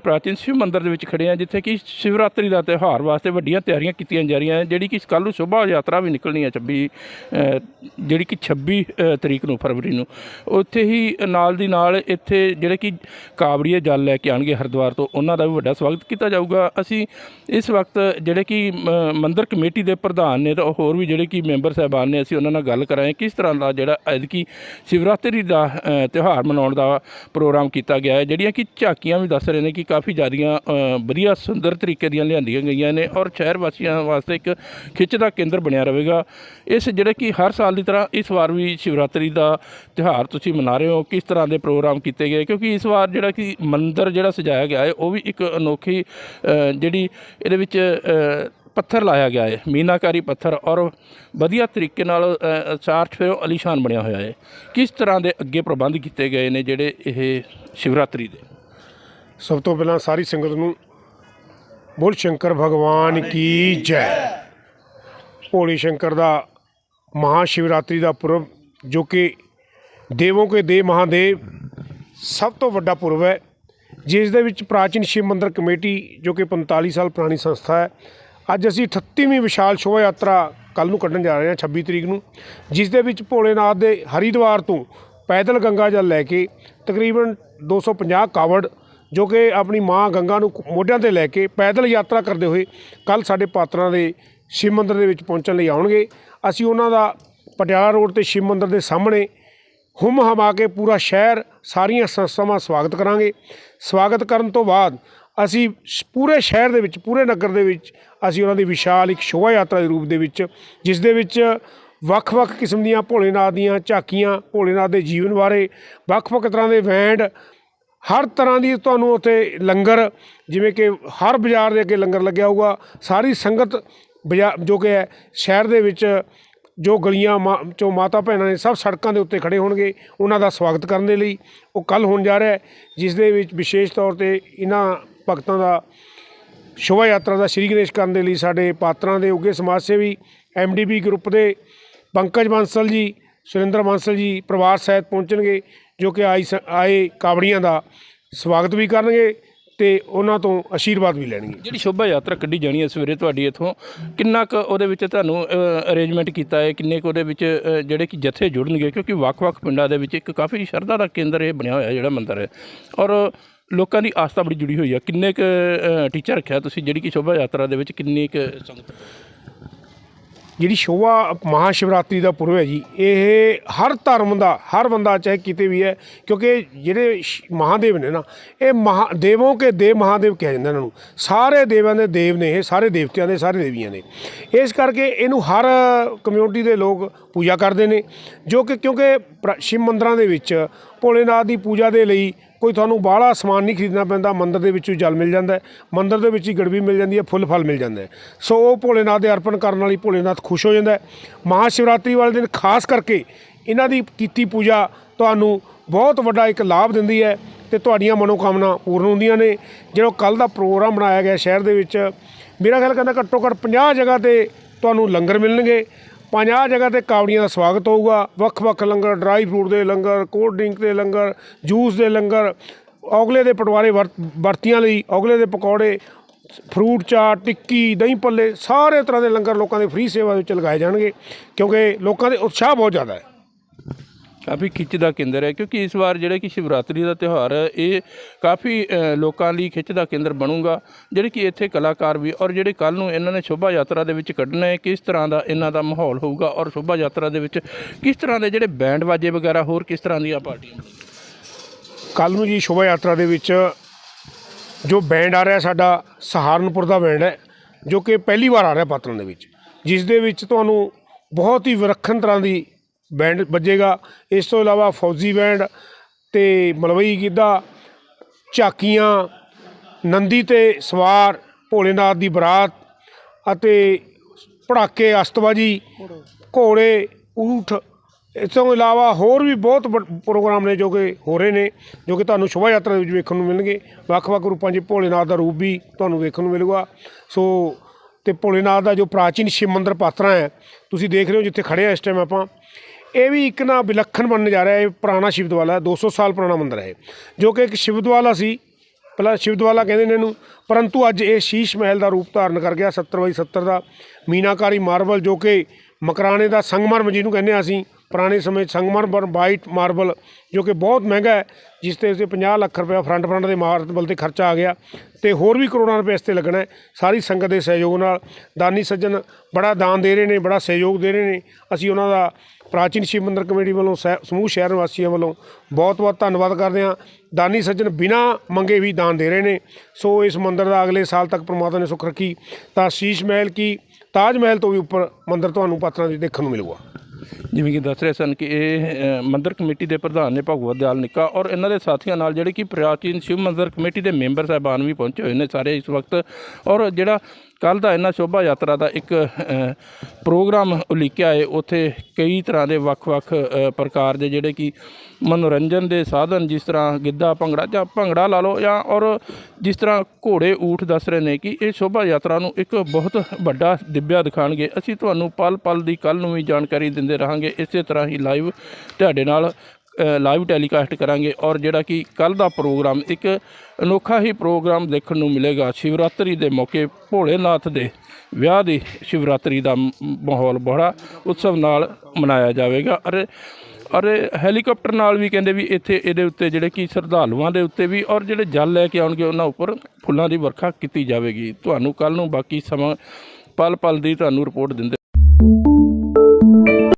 ਪ੍ਰਾਚੀਨ ਸ਼ਿਵ ਮੰਦਿਰ ਦੇ ਵਿੱਚ ਖੜੇ ਆ, ਜਿੱਥੇ ਕਿ ਸ਼ਿਵਰਾਤਰੀ ਦਾ ਤਿਉਹਾਰ ਵਾਸਤੇ ਵੱਡੀਆਂ ਤਿਆਰੀਆਂ ਕੀਤੀਆਂ ਜਾ ਰਹੀਆਂ, ਜਿਹੜੀ ਕਿ ਕੱਲ੍ਹ ਨੂੰ ਸ਼ੋਭਾ ਯਾਤਰਾ ਵੀ ਨਿਕਲਣੀ ਹੈ 26 ਜਿਹੜੀ ਕਿ 26 ਤਰੀਕ ਨੂੰ, ਫਰਵਰੀ ਨੂੰ। ਉੱਥੇ ਹੀ ਨਾਲ ਦੀ ਨਾਲ ਇੱਥੇ ਜਿਹੜੇ ਕਿ ਕਾਬੜੀਏ ਜਲ ਲੈ ਕੇ ਆਣਗੇ ਹਰਿਦੁਆਰ ਤੋਂ, ਉਹਨਾਂ ਦਾ ਵੀ ਵੱਡਾ ਸਵਾਗਤ ਕੀਤਾ ਜਾਊਗਾ। ਅਸੀਂ ਇਸ ਵਕਤ ਜਿਹੜੇ ਕਿ ਮ- ਮੰਦਿਰ ਕਮੇਟੀ ਦੇ ਪ੍ਰਧਾਨ ਨੇ ਤੇ ਹੋਰ ਵੀ ਜਿਹੜੇ ਕਿ ਮੈਂਬਰ ਸਾਹਿਬਾਨ ਨੇ, ਅਸੀਂ ਉਹਨਾਂ ਨਾਲ ਗੱਲ ਕਰਾਂਗੇ, ਕਿਸ ਤਰ੍ਹਾਂ ਦਾ ਜਿਹੜਾ ਐਦਕੀ ਸ਼ਿਵਰਾਤਰੀ ਦਾ ਤਿਉਹਾਰ ਮਨਾਉਣ ਦਾ ਪ੍ਰੋਗਰਾਮ ਕੀਤਾ ਗਿਆ ਹੈ, ਜਿਹੜੀਆਂ ਕਿ ਝਾਕੀਆਂ ਵੀ ਦੱਸ ਰਹੇ ਨੇ ਕਿ ਕਾਫੀ ਜ਼ਿਆਦੀਆਂ ਵਧੀਆ ਸੁੰਦਰ ਤਰੀਕੇ ਦੀਆਂ ਲਿਆਂਦੀਆਂ ਗਈਆਂ ਨੇ ਔਰ ਸ਼ਹਿਰ ਵਾਸੀਆਂ ਵਾਸਤੇ ਇੱਕ ਖਿੱਚ ਦਾ ਕੇਂਦਰ ਬਣਿਆ ਰਹੇਗਾ। ਇਸ ਜਿਹੜੇ ਕਿ ਹਰ ਸਾਲ ਦੀ ਤਰ੍ਹਾਂ ਇਸ ਵਾਰ ਵੀ ਸ਼ਿਵਰਾਤਰੀ ਦਾ ਤਿਉਹਾਰ ਤੁਸੀਂ ਮਨਾ ਰਹੇ ਹੋ ਕਿਸ ਤਰ੍ਹਾਂ ਦੇ ਪ੍ਰੋਗਰਾਮ ਕੀਤੇ ਗਏ? ਕਿਉਂਕਿ ਇਸ ਵਾਰ ਜਿਹੜਾ ਕਿ ਮੰਦਿਰ ਜਿਹੜਾ ਸਜਾਇਆ ਗਿਆ ਹੈ ਉਹ ਵੀ ਇੱਕ ਅਨੋਖੀ ਜਿਹੜੀ ਇਹਦੇ ਵਿੱਚ ਪੱਥਰ ਲਾਇਆ ਗਿਆ ਹੈ ਮੀਨਾਕਾਰੀ ਪੱਥਰ ਔਰ ਵਧੀਆ ਤਰੀਕੇ ਨਾਲ ਅ, ਚਾਰ ਅਲੀਸ਼ਾਨ ਬਣਿਆ ਹੋਇਆ ਹੈ। ਕਿਸ ਤਰ੍ਹਾਂ ਦੇ ਅੱਗੇ ਪ੍ਰਬੰਧ ਕੀਤੇ ਗਏ ਨੇ ਜਿਹੜੇ ਇਹ ਸ਼ਿਵਰਾਤਰੀ ਦੇ? ਸਭ ਤੋਂ ਪਹਿਲਾਂ ਸਾਰੀ ਸੰਗਤ ਨੂੰ ਬੋਲ ਸ਼ੰਕਰ ਭਗਵਾਨ ਕੀ ਜੈ। ਭੋਲੇ ਸ਼ੰਕਰ ਦਾ ਮਹਾ ਸ਼ਿਵਰਾਤਰੀ ਦਾ ਪੁਰਬ, ਜੋ ਕਿ ਦੇਵੋਂ ਕੇ ਦੇਵ ਮਹਾਦੇਵ ਸਭ ਤੋਂ ਵੱਡਾ ਪੁਰਬ ਹੈ, ਜਿਸ ਦੇ ਵਿੱਚ ਪ੍ਰਾਚੀਨ ਸ਼ਿਵ ਮੰਦਰ ਕਮੇਟੀ, ਜੋ ਕਿ 45 ਸਾਲ ਪੁਰਾਣੀ ਸੰਸਥਾ ਹੈ, ਅੱਜ ਅਸੀਂ 38ਵੀਂ ਵਿਸ਼ਾਲ ਸ਼ੋਭਾ ਯਾਤਰਾ ਕੱਲ ਨੂੰ ਕੱਢਣ ਜਾ ਰਹੇ ਹਾਂ 26 ਤਰੀਕ ਨੂੰ, ਜਿਸ ਦੇ ਵਿੱਚ ਭੋਲੇਨਾਥ ਦੇ ਹਰਿਦੁਆਰ ਤੋਂ ਪੈਦਲ ਗੰਗਾ ਜਲ ਲੈ ਕੇ ਤਕਰੀਬਨ 250 ਕਾਵੜ ਜੋ ਕਿ ਆਪਣੀ ਮਾਂ ਗੰਗਾ ਨੂੰ ਮੋਢਿਆਂ ਤੇ ਲੈ ਕੇ ਪੈਦਲ ਯਾਤਰਾ ਕਰਦੇ ਹੋਏ ਕੱਲ ਸਾਡੇ ਪਾਤਰਾਂ ਦੇ ਸ਼ਿਵ ਮੰਦਰ ਦੇ ਵਿੱਚ ਪਹੁੰਚਣ ਲਈ ਆਉਣਗੇ। ਅਸੀਂ ਉਹਨਾਂ ਦਾ ਪਟਿਆਲਾ ਰੋਡ ਤੇ ਸ਼ਿਵ ਮੰਦਰ ਦੇ ਸਾਹਮਣੇ ਹੁਮ ਹਮਾ ਕੇ ਪੂਰਾ ਸ਼ਹਿਰ, ਸਾਰੀਆਂ ਸੰਸਥਾਵਾਂ ਸਵਾਗਤ ਕਰਾਂਗੇ। ਸਵਾਗਤ ਕਰਨ ਤੋਂ ਬਾਅਦ ਅਸੀਂ ਪੂਰੇ ਸ਼ਹਿਰ ਦੇ ਵਿੱਚ, ਪੂਰੇ ਨਗਰ ਦੇ ਵਿੱਚ ਅਸੀਂ ਉਹਨਾਂ ਦੀ ਵਿਸ਼ਾਲ ਇੱਕ ਸ਼ੋਭਾ ਯਾਤਰਾ ਦੇ ਰੂਪ ਦੇ ਵਿੱਚ, ਜਿਸ ਦੇ ਵਿੱਚ ਵੱਖ-ਵੱਖ ਕਿਸਮ ਦੀਆਂ ਭੋਲੇਨਾਥ ਦੀਆਂ ਝਾਕੀਆਂ, ਭੋਲੇਨਾਥ ਦੇ ਜੀਵਨ ਬਾਰੇ, ਵੱਖ-ਵੱਖ ਤਰ੍ਹਾਂ ਦੇ ਵੈਂਡ ਹਰ ਤਰ੍ਹਾਂ ਦੀ ਤੁਹਾਨੂੰ ਉੱਥੇ ਲੰਗਰ, ਜਿਵੇਂ ਕਿ ਹਰ ਬਾਜ਼ਾਰ ਦੇ ਅੱਗੇ ਲੰਗਰ ਲੱਗਿਆ ਹੋਊਗਾ। ਸਾਰੀ ਸੰਗਤ ਬਾਜ਼ਾਰ ਜੋ ਕਿ ਹੈ, ਸ਼ਹਿਰ ਦੇ ਵਿੱਚ ਜੋ ਗਲੀਆਂ ਮਾ- ਚੋਂ ਮਾਤਾ ਭੈਣਾਂ ਨੇ ਸਭ ਸੜਕਾਂ ਦੇ ਉੱਤੇ ਖੜੇ ਹੋਣਗੇ, ਉਹਨਾਂ ਦਾ ਸਵਾਗਤ ਕਰਨ ਦੇ ਲਈ। ਉਹ ਕੱਲ ਹੋਣ ਜਾ ਰਿਹਾ ਜਿਸ ਦੇ ਵਿੱਚ ਵਿਸ਼ੇਸ਼ ਤੌਰ ਤੇ ਇਹਨਾਂ ਭਗਤਾਂ ਦਾ ਸ਼ੋਭਾ ਯਾਤਰਾ ਦਾ ਸ਼੍ਰੀ ਗਣੇਸ਼ ਕਰਨ ਦੇ ਲਈ ਸਾਡੇ ਪਾਤਰਾਂ ਦੇ ਉੱਗੇ ਸਮਾਜ ਸੇਵੀ ਐਮਡੀਬੀ ਗਰੁੱਪ ਦੇ ਪੰਕਜ ਬਾਂਸਲ ਜੀ, ਸੁਰਿੰਦਰ ਬਾਂਸਲ ਜੀ, ਪਰਿਵਾਰ ਸਹਿਤ ਪਹੁੰਚਣਗੇ। ਜੋ ਕਿ ਆਈ ਸ- ਆਏ ਕਾਵੜੀਆਂ ਦਾ ਸਵਾਗਤ ਵੀ ਕਰਨਗੇ ਤੇ ਉਹਨਾਂ ਤੋਂ ਆਸ਼ੀਰਵਾਦ ਵੀ ਲੈਣਗੇ। ਜਿਹੜੀ ਸ਼ੋਭਾ ਯਾਤਰਾ ਕੱਢੀ ਜਾਣੀ ਹੈ ਸਵੇਰੇ ਤੁਹਾਡੀ ਇੱਥੋਂ, ਕਿੰਨਾ ਕੁ ਉਹਦੇ ਵਿੱਚ ਤੁਹਾਨੂੰ ਅਰੇਂਜਮੈਂਟ ਕੀਤਾ ਹੈ? ਕਿੰਨੇ ਕੁ ਉਹਦੇ ਵਿੱਚ ਜਿਹੜੇ ਕਿ ਜਥੇ ਜੁੜਨਗੇ? ਕਿਉਂਕਿ ਵੱਖ-ਵੱਖ ਪਿੰਡਾਂ ਦੇ ਵਿੱਚ ਇੱਕ ਕਾਫੀ ਸ਼ਰਧਾ ਦਾ ਕੇਂਦਰ ਇਹ ਬਣਿਆ ਹੋਇਆ ਜਿਹੜਾ ਮੰਦਿਰ ਹੈ। ਔਰ ਲੋਕਾਂ ਦੀ ਆਸਥਾ ਬੜੀ ਜੁੜੀ ਹੋਈ ਹੈ। ਕਿੰਨੇ ਕੁ ਟੀਚਰ ਰੱਖਿਆ ਤੁਸੀਂ? ਜਿਹੜੀ ਕਿ ਸ਼ੋਭਾ ਯਾਤਰਾ ਦੇ ਵਿੱਚ ਕਿੰਨੀ ਕੁ ਸੰਗਤ ਜਿਹੜੀ ਸ਼ੋਭਾ ਮਹਾ ਸ਼ਿਵਰਾਤਰੀ ਦਾ ਪੁਰਬ ਹੈ ਜੀ, ਇਹ ਹਰ ਧਰਮ ਦਾ, ਹਰ ਬੰਦਾ ਚਾਹੇ ਕਿਤੇ ਵੀ ਹੈ, ਕਿਉਂਕਿ ਜਿਹੜੇ ਸ਼- ਮਹਾਦੇਵ ਨੇ ਨਾ, ਇਹ ਮਹਾ, ਦੇਵੋਂ ਕੇ ਦੇਵ ਮਹਾਦੇਵ ਕਿਹਾ ਜਾਂਦਾ ਇਹਨਾਂ ਨੂੰ। ਸਾਰੇ ਦੇਵਾਂ ਦੇ ਦੇਵ ਨੇ ਇਹ, ਸਾਰੇ ਦੇਵਤਿਆਂ ਦੇ, ਸਾਰੇ ਦੇਵੀਆਂ ਨੇ ਇਸ ਕਰਕੇ ਇਹਨੂੰ ਹਰ ਕਮਿਊਨਿਟੀ ਦੇ ਲੋਕ ਪੂਜਾ ਕਰਦੇ ਨੇ, ਜੋ ਕਿ ਕਿਉਂਕਿ ਸ਼ਿਵ ਮੰਦਰਾਂ ਦੇ ਵਿੱਚ ਭੋਲੇਨਾਥ ਦੀ ਪੂਜਾ ਦੇ ਲਈ ਕੋਈ ਤੁਹਾਨੂੰ ਬਾਹਲਾ ਸਮਾਨ ਨਹੀਂ ਖਰੀਦਣਾ ਪੈਂਦਾ, ਮੰਦਿਰ ਦੇ ਵਿੱਚੋਂ ਜਲ ਮਿਲ ਜਾਂਦਾ ਹੈ, ਮੰਦਿਰ ਦੇ ਵਿੱਚ ਹੀ ਗੜਵੀ ਮਿਲ ਜਾਂਦੀ ਹੈ, ਫੁੱਲ ਫਲ ਮਿਲ ਜਾਂਦਾ ਸੋ ਉਹ ਭੋਲੇਨਾਥ ਦੇ ਅਰਪਣ ਕਰਨ ਵਾਲੀ ਭੋਲੇਨਾਥ ਖੁਸ਼ ਹੋ ਜਾਂਦਾ ਹੈ। ਮਹਾ ਸ਼ਿਵਰਾਤਰੀ ਵਾਲੇ ਦਿਨ ਖਾਸ ਕਰਕੇ ਇਹਨਾਂ ਦੀ ਕੀਤੀ ਪੂਜਾ ਤੁਹਾਨੂੰ ਬਹੁਤ ਵੱਡਾ ਇੱਕ ਲਾਭ ਦਿੰਦੀ ਹੈ ਤੇ ਤੁਹਾਡੀਆਂ ਮਨੋਕਾਮਨਾ ਪੂਰਨ ਹੁੰਦੀਆਂ ਨੇ। ਜਿਹੜਾ ਕੱਲ ਦਾ ਪ੍ਰੋਗਰਾਮ ਬਣਾਇਆ ਗਿਆ ਸ਼ਹਿਰ ਦੇ ਵਿੱਚ, ਮੇਰਾ ਖਿਆਲ ਕਹਿੰਦਾ ਘੱਟੋ ਘੱਟ 50 ਜਗ੍ਹਾ ਤੇ ਤੁਹਾਨੂੰ ਲੰਗਰ ਮਿਲਣਗੇ। 50 ਜਗ੍ਹਾ ਤੇ ਕਾਵੜੀਆਂ ਦਾ ਸਵਾਗਤ ਹੋਊਗਾ। ਵੱਖ-ਵੱਖ ਲੰਗਰ, ਡਰਾਈ ਫਰੂਟ ਦੇ ਲੰਗਰ, ਕੋਲਡ ਡਰਿੰਕ ਦੇ ਲੰਗਰ, ਜੂਸ ਦੇ ਲੰਗਰ, ਔਗਲੇ ਦੇ ਪਟਵਾਰੇ ਵਰਤ- ਵਰਤੀਆਂ ਲਈ ਔਗਲੇ ਦੇ ਪਕੌੜੇ, ਫਰੂਟ ਚਾਟ, ਟਿੱਕੀ, ਦਹੀਂ ਪੱਲੇ ਸਾਰੇ ਤਰ੍ਹਾਂ ਦੇ ਲੰਗਰ ਲੋਕਾਂ ਦੇ ਫ੍ਰੀ ਸੇਵਾ ਵਿੱਚ ਲਗਾਏ ਜਾਣਗੇ ਕਿਉਂਕਿ ਲੋਕਾਂ ਦੇ ਉਤਸ਼ਾਹ ਬਹੁਤ ਜ਼ਿਆਦਾ ਹੈ। ਕਾਫੀ ਖਿੱਚ ਦਾ ਕੇਂਦਰ ਹੈ, ਕਿਉਂਕਿ ਇਸ ਵਾਰ ਜਿਹੜਾ ਕਿ ਸ਼ਿਵਰਾਤਰੀ ਦਾ ਤਿਉਹਾਰ ਹੈ, ਇਹ ਕਾਫੀ ਲੋਕਾਂ ਲਈ ਖਿੱਚ ਦਾ ਕੇਂਦਰ ਬਣੂਗਾ। ਜਿਹੜੇ ਕਿ ਇੱਥੇ ਕਲਾਕਾਰ ਵੀ, ਔਰ ਜਿਹੜੇ ਕੱਲ ਨੂੰ ਇਹਨਾਂ ਨੇ ਸ਼ੋਭਾ ਯਾਤਰਾ ਦੇ ਵਿੱਚ ਕੱਢਣਾ ਹੈ, ਕਿਸ ਤਰ੍ਹਾਂ ਦਾ ਇਹਨਾਂ ਦਾ ਮਾਹੌਲ ਹੋਊਗਾ, ਔਰ ਸ਼ੋਭਾ ਯਾਤਰਾ ਦੇ ਵਿੱਚ ਕਿਸ ਤਰ੍ਹਾਂ ਦੇ ਜਿਹੜੇ ਬੈਂਡ ਵਾਜੇ ਵਗੈਰਾ, ਹੋਰ ਕਿਸ ਤਰ੍ਹਾਂ ਦੀਆਂ ਪਾਰਟੀਆਂ ਕੱਲ ਨੂੰ ਜੀ ਸ਼ੋਭਾ ਯਾਤਰਾ ਦੇ ਵਿੱਚ ਜੋ ਬੈਂਡ ਆ ਰਿਹਾ, ਸਾਡਾ ਸਹਾਰਨਪੁਰ ਦਾ ਬੈਂਡ ਹੈ, ਜੋ ਕਿ ਪਹਿਲੀ ਵਾਰ ਆ ਰਿਹਾ ਪਾਤਰਾਂ ਦੇ ਵਿੱਚ, ਜਿਸ ਦੇ ਵਿੱਚ ਤੁਹਾਨੂੰ ਬਹੁਤ ਹੀ ਵਿਲੱਖਣ ਤਰ੍ਹਾਂ ਦੀ ਬੈਂਡ ਵੱਜੇਗਾ। ਇਸ ਤੋਂ ਇਲਾਵਾ ਫੌਜੀ ਬੈਂਡ ਤੇ ਮਲਵਈ ਗਿੱਧਾ, ਝਾਕੀਆਂ, ਨੰਦੀ ਤੇ ਸਵਾਰ, ਭੋਲੇਨਾਥ ਦੀ ਬਰਾਤ ਅਤੇ ਪੜਾਕੇ ਅਸਤਬਾਜੀ ਘੋੜੇ, ਊਠ। ਇਸ ਤੋਂ ਇਲਾਵਾ ਹੋਰ ਵੀ ਬਹੁਤ ਪ੍ਰੋਗਰਾਮ ਨੇ ਜੋ ਕਿ ਹੋ ਰਹੇ ਨੇ, ਜੋ ਕਿ ਤੁਹਾਨੂੰ ਸ਼ੋਭਾ ਯਾਤਰਾ ਦੇ ਵਿੱਚ ਵੇਖਣ ਨੂੰ ਮਿਲਣਗੇ। ਵੱਖ-ਵੱਖ ਰੂਪਾਂ 'ਚ ਭੋਲੇਨਾਥ ਦਾ ਰੂਪ ਵੀ ਤੁਹਾਨੂੰ ਵੇਖਣ ਨੂੰ ਮਿਲੂਗਾ। ਸੋ, ਤੇ ਭੋਲੇਨਾਥ ਦਾ ਜੋ ਪ੍ਰਾਚੀਨ ਸ਼ਿਵ ਮੰਦਰ ਪਾਤਰਾ ਹੈ, ਤੁਸੀਂ ਦੇਖ ਰਹੇ ਹੋ ਜਿੱਥੇ ਖੜੇ ਆ ਇਸ ਟਾਈਮ ਆਪਾਂ। ਇਹ ਵੀ ਇੱਕ ਨਾ ਵਿਲੱਖਣ ਬਣਨ ਜਾ ਰਿਹਾ ਹੈ, ਇਹ ਪੁਰਾਣਾ ਸ਼ਿਵਦਵਾਲਾ ਹੈ 200 ਸਾਲ ਪੁਰਾਣਾ ਮੰਦਿਰ ਹੈ ਜੋ ਕਿ ਇੱਕ ਸ਼ਿਵਦਵਾਲਾ ਸੀ, ਪਹਿਲਾਂ ਸ਼ਿਵਦਵਾਲਾ ਕਹਿੰਦੇ ਨੇ ਇਹਨੂੰ, ਪਰੰਤੂ ਅੱਜ ਇਹ ਸ਼ੀਸ਼ ਮਹਿਲ ਦਾ ਰੂਪ ਧਾਰਨ ਕਰ ਗਿਆ 70 ਬਾਈ 70 ਦਾ ਮੀਨਾਕਾਰੀ ਮਾਰਬਲ ਜੋ ਕਿ ਮਕਰਾਣੇ ਦਾ ਸੰਗਮਰਮ ਜਿਹਨੂੰ ਕਹਿੰਦੇ ਹਾਂ ਅਸੀਂ ਪੁਰਾਣੇ ਸਮੇਂ 'ਚ ਸੰਗਮਰਮਰ ਵਾਈਟ ਮਾਰਬਲ, ਜੋ ਕਿ ਬਹੁਤ ਮਹਿੰਗਾ ਹੈ, ਜਿਸ ਤੇ ਉਸੇ 50 ਲੱਖ ਰੁਪਏ ਫਰੰਟ ਫਰੰਟ ਦੇ ਮਾਰਬਲ ਤੇ ਖਰਚਾ ਆ ਗਿਆ। ਤੇ ਹੋਰ ਵੀ ਕਰੋੜਾਂ ਰੁਪਏ ਇਸ ਤੇ ਲੱਗਣਾ ਸਾਰੀ ਸੰਗਤ ਦੇ ਸਹਿਯੋਗ ਨਾਲ ਦਾਨੀ ਸੱਜਣ ਬੜਾ ਦਾਨ ਦੇ ਰਹੇ ਨੇ, ਬੜਾ ਸਹਿਯੋਗ ਦੇ ਰਹੇ ਨੇ। ਅਸੀਂ ਉਹਨਾਂ ਦਾ ਪ੍ਰਾਚੀਨ ਸ਼ਿਵ ਮੰਦਰ ਕਮੇਟੀ ਵੱਲੋਂ, ਸਹਿ- ਸਮੂਹ ਸ਼ਹਿਰ ਵਾਸੀਆਂ ਵੱਲੋਂ ਬਹੁਤ ਬਹੁਤ ਧੰਨਵਾਦ ਕਰਦੇ ਹਾਂ। ਦਾਨੀ ਸੱਜਣ ਬਿਨਾ ਮੰਗੇ ਵੀ ਦਾਨ ਦੇ ਰਹੇ ਨੇ। ਸੋ ਇਸ ਮੰਦਰ ਦਾ ਅਗਲੇ ਸਾਲ ਤੱਕ ਪ੍ਰਮਾਤਮਾ ਨੇ ਸੁੱਖ ਰੱਖੀ। ਤਾਂ ਸ਼ੀਸ਼ ਮਹਿਲ ਕੀ, ਤਾਜ ਮਹਿਲ ਤੋਂ ਵੀ ਉੱਪਰ ਮੰਦਰ ਤੁਹਾਨੂੰ ਪਾਤਰਾਂ ਦੀ ਦੇਖਣ ਨੂੰ ਮਿਲੂਗਾ। ਜਿਵੇਂ ਕਿ ਦੱਸ ਰਹੇ ਸਨ ਕਿ ਇਹ ਮੰਦਰ ਕਮੇਟੀ ਦੇ ਪ੍ਰਧਾਨ ਨੇ ਭਗਵਤ ਦਿਆਲ ਨਿੱਕਾ ਔਰ ਇਹਨਾਂ ਦੇ ਸਾਥੀਆਂ ਨਾਲ ਜਿਹੜੇ ਕਿ ਪ੍ਰਾਚੀਨ ਸ਼ਿਵ ਮੰਦਰ ਕਮੇਟੀ ਦੇ ਮੈਂਬਰ ਸਾਹਿਬਾਨ ਵੀ ਪਹੁੰਚੇ ਹੋਏ ਨੇ ਸਾਰੇ ਇਸ ਵਕਤ ਔਰ ਜਿਹੜਾ ਕੱਲ ਦਾ ਇਹਨਾਂ ਸ਼ੋਭਾ ਯਾਤਰਾ ਦਾ ਇੱਕ ਪ੍ਰੋਗਰਾਮ ਉਲੀਕਿਆ ਹੈ, ਉੱਥੇ ਕਈ ਤਰ੍ਹਾਂ ਦੇ ਵੱਖ-ਵੱਖ ਪ੍ਰਕਾਰ ਦੇ ਜਿਹੜੇ ਕਿ ਮਨੋਰੰਜਨ ਦੇ ਸਾਧਨ ਜਿਸ ਤਰ੍ਹਾਂ ਗਿੱਧਾ, ਭੰਗੜਾ ਜਾਂ ਭੰਗੜਾ ਲਾ ਲਓ ਜਾਂ ਔਰ ਜਿਸ ਤਰ੍ਹਾਂ ਘੋੜੇ ਊਠ ਦੱਸ ਰਹੇ ਨੇ ਕਿ ਇਹ ਸ਼ੋਭਾ ਯਾਤਰਾ ਨੂੰ ਇੱਕ ਬਹੁਤ ਵੱਡਾ ਦਿਬਿਆ ਦਿਖਾਣਗੇ। ਅਸੀਂ ਤੁਹਾਨੂੰ ਪਲ ਪਲ ਦੀ ਕੱਲ ਨੂੰ ਵੀ ਜਾਣਕਾਰੀ ਦਿੰਦੇ ਰਹਾਂਗੇ। ਇਸੇ ਤਰ੍ਹਾਂ ਹੀ ਲਾਈਵ ਤੁਹਾਡੇ ਨਾਲ ਲਾਈਵ ਟੈਲੀਕਾਸਟ ਕਰਾਂਗੇ ਔਰ ਜਿਹੜਾ ਕਿ ਕੱਲ ਦਾ ਪ੍ਰੋਗਰਾਮ, ਇੱਕ ਅਨੋਖਾ ਹੀ ਪ੍ਰੋਗਰਾਮ ਦੇਖਣ ਨੂੰ ਮਿਲੇਗਾ, ਸ਼ਿਵਰਾਤਰੀ ਦੇ ਮੌਕੇ ਭੋਲੇਨਾਥ ਦੇ ਵਿਆਹ ਦੀ ਸ਼ਿਵਰਾਤਰੀ ਦਾ ਮਾਹੌਲ ਬੜਾ ਉਤਸਵ ਨਾਲ ਮਨਾਇਆ ਜਾਵੇਗਾ ਅਰੇ ਔਰ ਇਹ ਹੈਲੀਕਾਪਟਰ ਨਾਲ ਵੀ ਕਹਿੰਦੇ ਵੀ ਇੱਥੇ ਇਹਦੇ ਉੱਤੇ ਜਿਹੜੇ ਕਿ ਸ਼ਰਧਾਲੂਆਂ ਦੇ ਉੱਤੇ ਵੀ ਔਰ ਜਿਹੜੇ ਜਲ ਲੈ ਕੇ ਆਉਣਗੇ ਉਹਨਾਂ ਉੱਪਰ ਫੁੱਲਾਂ ਦੀ ਵਰਖਾ ਕੀਤੀ ਜਾਵੇਗੀ। ਤੁਹਾਨੂੰ ਕੱਲ ਨੂੰ ਬਾਕੀ ਸਮਾਂ ਪਲ ਪਲ ਦੀ ਤੁਹਾਨੂੰ ਰਿਪੋਰਟ ਦਿੰਦੇ